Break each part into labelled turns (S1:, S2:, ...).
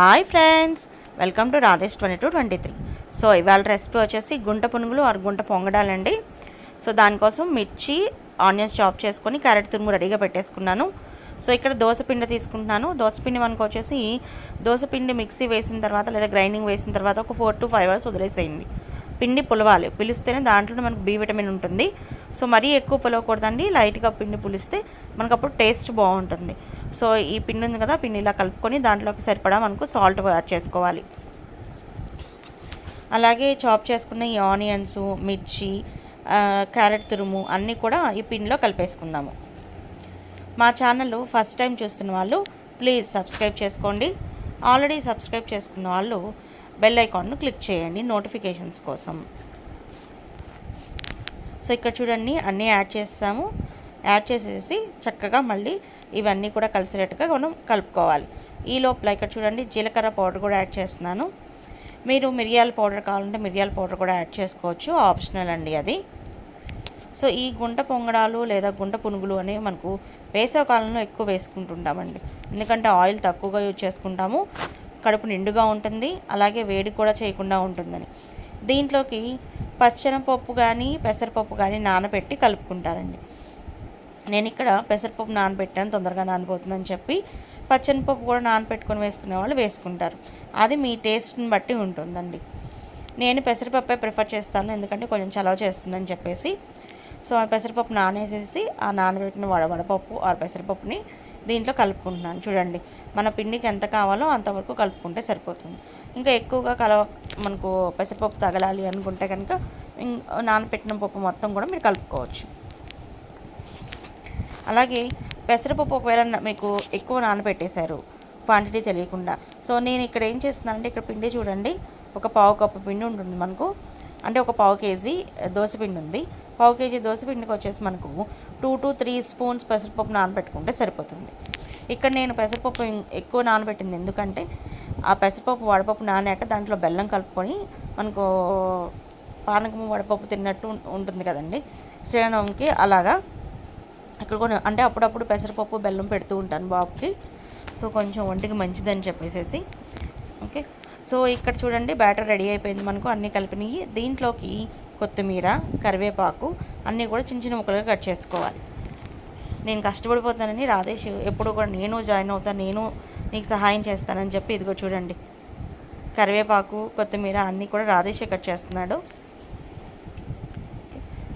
S1: Hi friends welcome to Radhesh twenty two twenty three so ఇవాళ recipe వచ్చేసి గుంట పునుగులు ఆరు గుంట పొంగడాలండి. సో దానికోసం మిర్చి ఆనియన్స్ చాప్ చేసుకొని క్యారెట్ తురుము రెడీగా పెట్టేసుకున్నాను. సో ఇక్కడ దోశపిండి తీసుకుంటున్నాను. దోశపిండి మనకు వచ్చేసి దోశపిండి మిక్సీ వేసిన తర్వాత లేదా గ్రైండింగ్ వేసిన తర్వాత ఒక ఫోర్ టు ఫైవ్ అవర్స్ వదిలేసేయండి. పిండి పులవాలి. పిలిస్తేనే దాంట్లో మనకు బి విటమిన్ ఉంటుంది. సో మరీ ఎక్కువ పులవకూడదండి. లైట్గా పిండి పులిస్తే మనకు అప్పుడు టేస్ట్ బాగుంటుంది. సో ఈ పిండి ఉంది కదా పిండి ఇలా కలుపుకొని దాంట్లోకి సరిపడా మనకు సాల్ట్ యాడ్ చేసుకోవాలి. అలాగే చాప్ చేసుకున్న ఈ ఆనియన్స్ మిర్చి క్యారెట్ తురుము అన్నీ కూడా ఈ పిండిలో కలిపేసుకుందాము. మా ఛానల్ ఫస్ట్ టైం చూస్తున్న వాళ్ళు ప్లీజ్ సబ్స్క్రైబ్ చేసుకోండి. ఆల్రెడీ సబ్స్క్రైబ్ చేసుకున్న వాళ్ళు బెల్ ఐకాన్ను క్లిక్ చేయండి నోటిఫికేషన్స్ కోసం. సో ఇక్కడ చూడండి అన్నీ యాడ్ చేస్తాము. యాడ్ చేసేసి చక్కగా మళ్ళీ ఇవన్నీ కూడా కలిసేటట్టుగా మనం కలుపుకోవాలి. ఈ లోపల ఇక్కడ చూడండి జీలకర్ర పౌడర్ కూడా యాడ్ చేస్తున్నాను. మీరు మిరియాల పౌడర్ కావాలంటే మిరియాల పౌడర్ కూడా యాడ్ చేసుకోవచ్చు ఆప్షనల్ అండి అది. సో ఈ గుంట పొంగడాలు లేదా గుంట పునుగులు అనేవి మనకు వేసవకాలంలో ఎక్కువ వేసుకుంటుంటామండి. ఎందుకంటే ఆయిల్ తక్కువగా యూజ్ చేసుకుంటాము కడుపు నిండుగా ఉంటుంది అలాగే వేడి కూడా చేయకుండా ఉంటుందని. దీంట్లోకి పచ్చనపప్పు కానీ పెసరపప్పు కానీ నానబెట్టి కలుపుకుంటారండి. నేను ఇక్కడ పెసరపప్పు నానబెట్టాను తొందరగా నానిపోతుందని చెప్పి పచ్చనిపప్పు కూడా నానబెట్టుకొని వేసుకునే వాళ్ళు వేసుకుంటారు. అది మీ టేస్ట్ని బట్టి ఉంటుందండి. నేను పెసరపప్పే ప్రిఫర్ చేస్తాను ఎందుకంటే కొంచెం చలవ చేస్తుందని చెప్పేసి. సో ఆ పెసరపప్పు నానేసేసి ఆ నానబెట్టిన వడ వడపప్పు ఆ పెసరపప్పుని దీంట్లో కలుపుకుంటున్నాను. చూడండి మన పిండికి ఎంత కావాలో అంతవరకు కలుపుకుంటే సరిపోతుంది. ఇంకా ఎక్కువగా కలవ మనకు పెసరపప్పు తగలాలి అనుకుంటే కనుక నానబెట్టిన పప్పు మొత్తం కూడా మీరు కలుపుకోవచ్చు. అలాగే పెసరపప్పు ఒకవేళ మీకు ఎక్కువ నానబెట్టేశారు క్వాంటిటీ తెలియకుండా. సో నేను ఇక్కడ ఏం చేస్తున్నానంటే ఇక్కడ పిండి చూడండి. ఒక పావు కప్పు పిండి ఉంటుంది మనకు. అంటే ఒక పావు కేజీ దోశపిండి ఉంది. పావు కేజీ దోశపిండికి వచ్చేసి మనకు టూ టు త్రీ స్పూన్స్ పెసరపప్పు నానబెట్టుకుంటే సరిపోతుంది. ఇక్కడ నేను పెసరపప్పు ఎక్కువ నానబెట్టింది ఎందుకంటే ఆ పెసరపప్పు వడపప్పు నానాక దాంట్లో బెల్లం కలుపుకొని మనకు పానకము వడపప్పు తిన్నట్టు ఉంటుంది కదండి. శ్రీరామకి అలాగా ఇక్కడ కొన్ని అంటే అప్పుడప్పుడు పెసరపప్పు బెల్లం పెడుతూ ఉంటాను బాబుకి. సో కొంచెం ఒంటికి మంచిదని చెప్పేసేసి. ఓకే? సో ఇక్కడ చూడండి బ్యాటర్ రెడీ అయిపోయింది మనకు అన్నీ కలిపినవి దీంట్లోకి కొత్తిమీర కరివేపాకు అన్నీ కూడా చిన్న చిన్న ముక్కలుగా కట్ చేసుకోవాలి. నేను కష్టపడిపోతానని రాధేష్ ఎప్పుడు కూడా నేను జాయిన్ అవుతాను నేను నీకు సహాయం చేస్తానని చెప్పి ఇదిగో చూడండి. కరివేపాకు కొత్తిమీర అన్నీ కూడా రాధేషే కట్ చేస్తున్నాడు.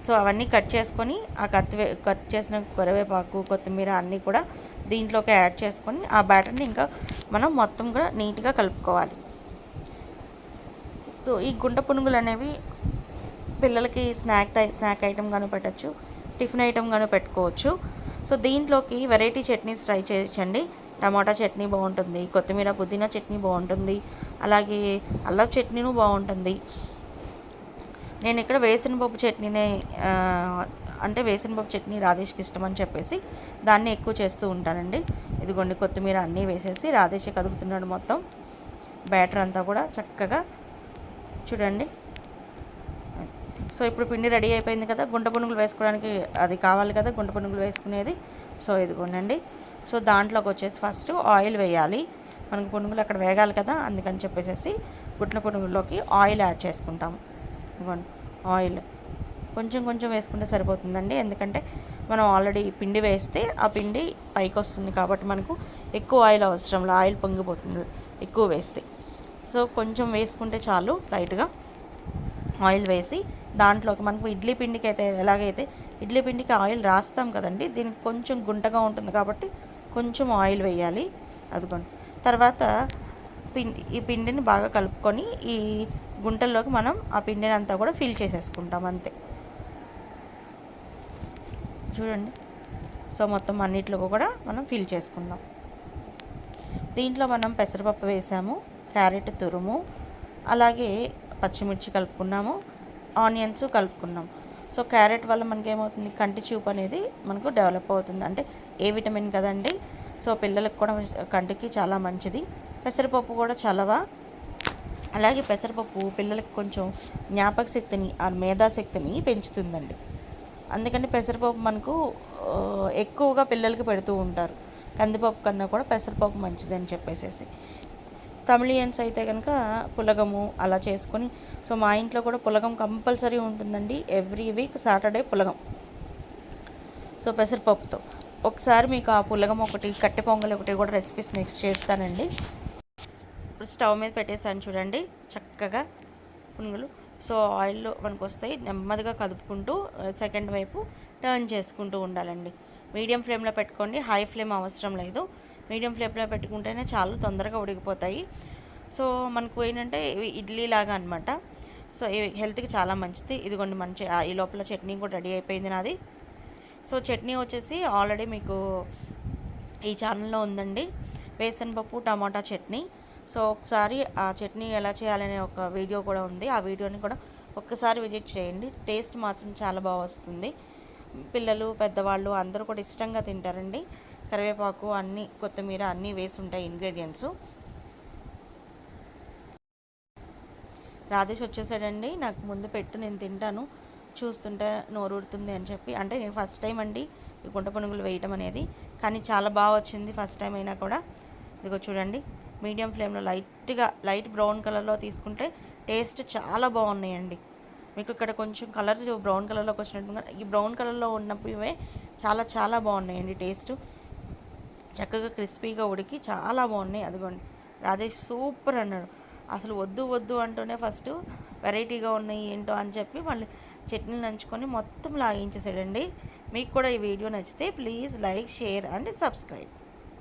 S1: సో అవన్నీ కట్ చేసుకొని ఆ కట్ కట్ చేసిన కరివేపాకు కొత్తిమీర అన్నీ కూడా దీంట్లోకి యాడ్ చేసుకొని ఆ బ్యాటర్ని ఇంకా మనం మొత్తం కూడా నీట్గా కలుపుకోవాలి. సో ఈ గుంట పునుగులు అనేవి పిల్లలకి స్నాక్ టై స్నాక్ ఐటమ్ గాను పెట్టచ్చు టిఫిన్ ఐటెం గాను పెట్టుకోవచ్చు. సో దీంట్లోకి వెరైటీ చట్నీస్ ట్రై చేయించండి టమాటా చట్నీ బాగుంటుంది కొత్తిమీర పుదీనా చట్నీ బాగుంటుంది అలాగే అల్లం చట్నీను బాగుంటుంది. నేను ఇక్కడ వేసిన పప్పు చట్నీనే అంటే వేసిన పప్పు చట్నీ రాధేష్కి ఇష్టం అని చెప్పేసి దాన్ని ఎక్కువ చేస్తూ ఉంటానండి. ఇదిగోండి కొత్తిమీర అన్నీ వేసేసి రాధేష్ కదుపుతున్నాడు మొత్తం. బ్యాటర్ అంతా కూడా చక్కగా చూడండి. సో ఇప్పుడు పిండి రెడీ అయిపోయింది కదా గుంట పునుగులు వేసుకోవడానికి అది కావాలి కదా గుంట పునుగులు వేసుకునేది. సో ఇదిగోండి సో దాంట్లోకి వచ్చేసి ఫస్ట్ ఆయిల్ వేయాలి. మనకు పునుగులు అక్కడ వేగాలి కదా అందుకని చెప్పేసి గుట్ల పునుగుల్లోకి ఆయిల్ యాడ్ చేసుకుంటాము ఇదిగోండి ఆయిల్ కొంచెం కొంచెం వేసుకుంటే సరిపోతుందండి. ఎందుకంటే మనం ఆల్రెడీ పిండి వేస్తే ఆ పిండి పైకి వస్తుంది కాబట్టి మనకు ఎక్కువ ఆయిల్ అవసరం ఆయిల్ పొంగిపోతుంది ఎక్కువ వేస్తే. సో కొంచెం వేసుకుంటే చాలు లైట్గా ఆయిల్ వేసి దాంట్లోకి మనకు ఇడ్లీ పిండికి అయితే ఎలాగైతే ఇడ్లీ పిండికి ఆయిల్ రాస్తాం కదండి దీనికి కొంచెం గుంటగా ఉంటుంది కాబట్టి కొంచెం ఆయిల్ వేయాలి. అదిగోండి. తర్వాత పిండి ఈ పిండిని బాగా కలుపుకొని ఈ గుంటల్లోకి మనం ఆ పిండిని అంతా కూడా ఫిల్ చేసేసుకుంటాం అంతే. చూడండి. సో మొత్తం అన్నిట్లో కూడా మనం ఫిల్ చేసుకుందాం. దీంట్లో మనం పెసరపప్పు వేసాము క్యారెట్ తురుము అలాగే పచ్చిమిర్చి కలుపుకున్నాము ఆనియన్స్ కలుపుకున్నాం. సో క్యారెట్ వల్ల మనకి ఏమవుతుంది కంటి చూపు అనేది మనకు డెవలప్ అవుతుంది. అంటే ఏ విటమిన్ కదండి? సో పిల్లలకు కూడా కంటికి చాలా మంచిది. పెసరపప్పు కూడా చాలావా అలాగే పెసరపప్పు పిల్లలకు కొంచెం జ్ఞాపక శక్తిని ఆ మేధాశక్తిని పెంచుతుందండి. అందుకని పెసరపప్పు మనకు ఎక్కువగా పిల్లలకి పెడుతూ ఉంటారు. కందిపప్పు కన్నా కూడా పెసరపప్పు మంచిదని చెప్పేసేసి. తమిళియన్స్ అయితే కనుక పులగము అలా చేసుకొని సో మా ఇంట్లో కూడా పులగం కంపల్సరీ ఉంటుందండి. ఎవ్రీ వీక్ సాటర్డే పులగం. సో పెసరపప్పుతో. ఒకసారి మీకు ఆ పులగం ఒకటి కట్టె పొంగల్ ఒకటి కూడా రెసిపీస్ నెక్స్ట్ చేస్తానండి. ఇప్పుడు స్టవ్ మీద పెట్టేసాను చూడండి చక్కగా పునుగులు. సో ఆయిల్లో మనకు వస్తాయి నెమ్మదిగా కదుపుకుంటూ సెకండ్ వైపు టర్న్ చేసుకుంటూ ఉండాలండి. మీడియం ఫ్లేమ్లో పెట్టుకోండి. హై ఫ్లేమ్ అవసరం లేదు. మీడియం ఫ్లేమ్లో పెట్టుకుంటేనే చాలా తొందరగా ఉడికిపోతాయి. సో మనకు ఏంటంటే ఇవి ఇడ్లీ లాగా అనమాట సో ఇవి హెల్త్కి చాలా మంచిది. ఇదిగోండి మంచి ఈ లోపల చట్నీ కూడా రెడీ అయిపోయింది నాది. సో చట్నీ వచ్చేసి ఆల్రెడీ మీకు ఈ ఛానల్లో ఉందండి. వేసనపప్పు టమాటా చట్నీ. సో ఒకసారి ఆ చట్నీ ఎలా చేయాలనే ఒక వీడియో కూడా ఉంది. ఆ వీడియోని కూడా ఒక్కసారి విజిట్ చేయండి. టేస్ట్ మాత్రం చాలా బాగా వస్తుంది. పిల్లలు పెద్దవాళ్ళు అందరూ కూడా ఇష్టంగా తింటారండి. కరివేపాకు అన్నీ కొత్తిమీర అన్నీ వేసి ఉంటాయి ఇంగ్రీడియంట్స్ రాధేష్ వచ్చేసాడండి. నాకు ముందు పెట్టు నేను తింటాను. చూస్తుంటే నోరుడుతుంది అని చెప్పి. అంటే నేను ఫస్ట్ టైం అండి ఈ గుంట పునుగులు వేయటం అనేది. కానీ చాలా బాగా వచ్చింది ఫస్ట్ టైం అయినా కూడా. ఇదిగో చూడండి. మీడియం ఫ్లేమ్లో లైట్గా లైట్ బ్రౌన్ కలర్లో తీసుకుంటే టేస్ట్ చాలా బాగున్నాయండి. మీకు ఇక్కడ కొంచెం కలర్ బ్రౌన్ కలర్లోకి వచ్చినట్టుగా ఈ బ్రౌన్ కలర్లో ఉన్నప్పుడు ఇవే చాలా చాలా బాగున్నాయండి టేస్ట్. చక్కగా క్రిస్పీగా ఉడికి చాలా బాగున్నాయి. అదిగోండి. రాధేష్ సూపర్ అన్నాడు. అసలు వద్దు వద్దు అంటూనే ఫస్ట్ వెరైటీగా ఉన్నాయి ఏంటో అని చెప్పి మళ్ళీ చట్నీలు నంచుకొని మొత్తం లాగించేసాడండి మీకు కూడా ఈ వీడియో నచ్చితే please like share and subscribe.